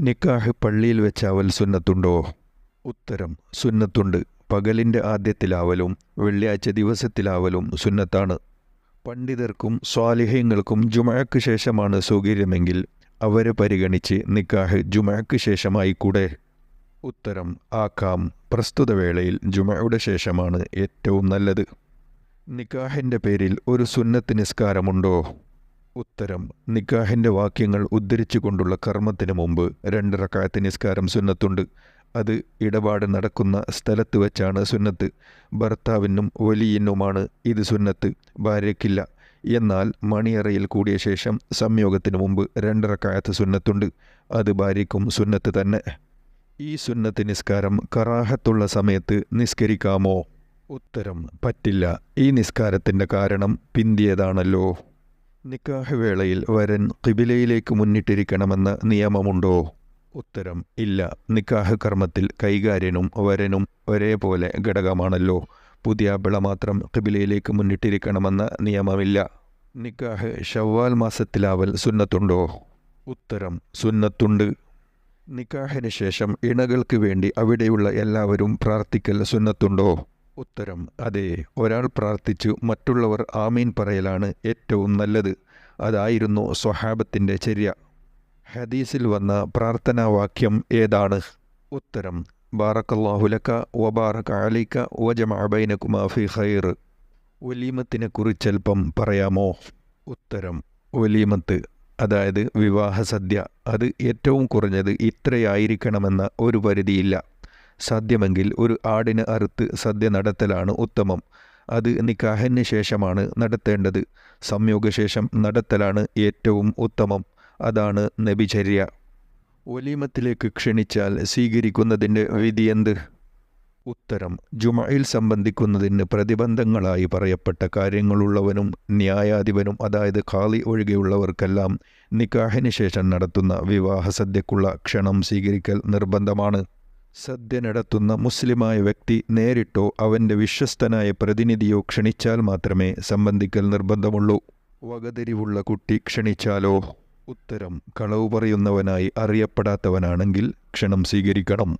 നിക്കാഹ് പള്ളിയിൽ വെച്ചാവൽ സുന്നത്തുണ്ടോ? ഉത്തരം സുന്നത്തുണ്ട്. പകലിന്റെ ആദ്യത്തിലാവലും വെള്ളിയാഴ്ച ദിവസത്തിലാവലും സുന്നത്താണ്. പണ്ഡിതർക്കും സ്വാലിഹ്യങ്ങൾക്കും ജുമഴക്ക് ശേഷമാണ് സൗകര്യമെങ്കിൽ അവരെ പരിഗണിച്ച് നിക്കാഹ് ജുമഴക്ക് ശേഷമായി കൂടെ ഉത്തരം ആക്കാം. പ്രസ്തുത വേളയിൽ ജുമയുടെ ശേഷമാണ് ഏറ്റവും നല്ലത്. നിക്കാഹിന്റെ പേരിൽ ഒരു സുന്നത്ത് നിസ്കാരമുണ്ടോ? ഉത്തരം. നിക്കാഹിന്റെ വാക്യങ്ങൾ ഉദ്ധരിച്ചുകൊണ്ടുള്ള കർമ്മത്തിന് മുമ്പ് രണ്ട് റക്കായത്ത് നിസ്കാരം സുന്നത്തുണ്ട്. അത് ഇടപാട് നടക്കുന്ന സ്ഥലത്ത് വെച്ചാണ് സുന്നത്ത്. ഭർത്താവിനും വലിയനുമാണ് ഇത് സുന്നത്ത്. ഭാര്യയ്ക്കില്ല. എന്നാൽ മണിയറയിൽ കൂടിയ ശേഷം സംയോഗത്തിന് മുമ്പ് രണ്ടിറക്കായത്ത് സുന്നത്തുണ്ട്. അത് ഭാര്യയ്ക്കും സുന്നത്ത് തന്നെ. ഈ സുന്നത്ത് നിസ്കാരം കറാഹത്തുള്ള സമയത്ത് നിസ്കരിക്കാമോ? ഉത്തരം. പറ്റില്ല. ഈ നിസ്കാരത്തിന്റെ കാരണം പിന്തിയതാണല്ലോ. നിക്കാഹ് വേളയിൽ വരൻ കിബിലയിലേക്ക് മുന്നിട്ടിരിക്കണമെന്ന് നിയമമുണ്ടോ? ഉത്തരം ഇല്ല. നിക്കാഹ് കർമ്മത്തിൽ കൈകാര്യനും വരനും ഒരേപോലെ ഘടകമാണല്ലോ. പുതിയ പിള മാത്രം കിബിലയിലേക്ക് മുന്നിട്ടിരിക്കണമെന്ന നിയമമില്ല. നിക്കാഹ് ഷവ്വാൽ മാസത്തിലാവൽ സുന്നത്തുണ്ടോ? ഉത്തരം സുന്നത്തുണ്ട്. നിക്കാഹിന് ശേഷം ഇണകൾക്ക് വേണ്ടി അവിടെയുള്ള എല്ലാവരും പ്രാർത്ഥിക്കൽ സുന്നത്തുണ്ടോ? ഉത്തരം. അതെ ഒരാൾ പ്രാർത്ഥിച്ചു മറ്റുള്ളവർ ആമീൻ പറയലാണ് ഏറ്റവും നല്ലത്. അതായിരുന്നു സ്വഹാബത്തിന്റെ ചര്യ. ഹദീസിൽ വന്ന പ്രാർത്ഥനാവാക്യം ഏതാണ്? ഉത്തരം ബാറക്കല്ലാഹുലക്ക വബാറക അലിക്ക വജമഅബൈനകുമാ ഫി ഖൈർ. ഒലീമത്തിനെ കുറിച്ചൽപ്പം പറയാമോ? ഉത്തരം ഒലീമത്ത് അതായത് വിവാഹ സദ്യ അത് ഏറ്റവും കുറഞ്ഞത് ഇത്രയായിരിക്കണമെന്ന ഒരു പരിധിയില്ല. സാധ്യമെങ്കിൽ ഒരു ആടിന് അറുത്ത് സദ്യ നടത്തലാണ് ഉത്തമം. അത് നിക്കാഹിന് ശേഷമാണ് നടത്തേണ്ടത്. സംയോഗശേഷം നടത്തലാണ് ഏറ്റവും ഉത്തമം. അതാണ് നബിചര്യ. ഒലീമത്തിലേക്ക് ക്ഷണിച്ചാൽ സ്വീകരിക്കുന്നതിന്റെ വിധി എന്ത്? ഉത്തരം ജുമയിൽ സംബന്ധിക്കുന്നതിന് പ്രതിബന്ധങ്ങളായി പറയപ്പെട്ട കാര്യങ്ങളുള്ളവനും ന്യായാധിപനും അതായത് ഖാലി ഒഴികെയുള്ളവർക്കെല്ലാം നിക്കാഹിന് ശേഷം നടത്തുന്ന വിവാഹ സദ്യക്കുള്ള ക്ഷണം സ്വീകരിക്കൽ നിർബന്ധമാണ്. സദ്യ നടത്തുന്ന മുസ്ലിമായ വ്യക്തി നേരിട്ടോ അവന്റെ വിശ്വസ്തനായ പ്രതിനിധിയോ ക്ഷണിച്ചാൽ മാത്രമേ സംബന്ധിക്കൽ നിർബന്ധമുള്ളൂ. വകതിരിവുള്ള കുട്ടി ക്ഷണിച്ചാലോ? ഉത്തരം കളവ് പറയുന്നവനായി അറിയപ്പെടാത്തവനാണെങ്കിൽ ക്ഷണം സ്വീകരിക്കണം.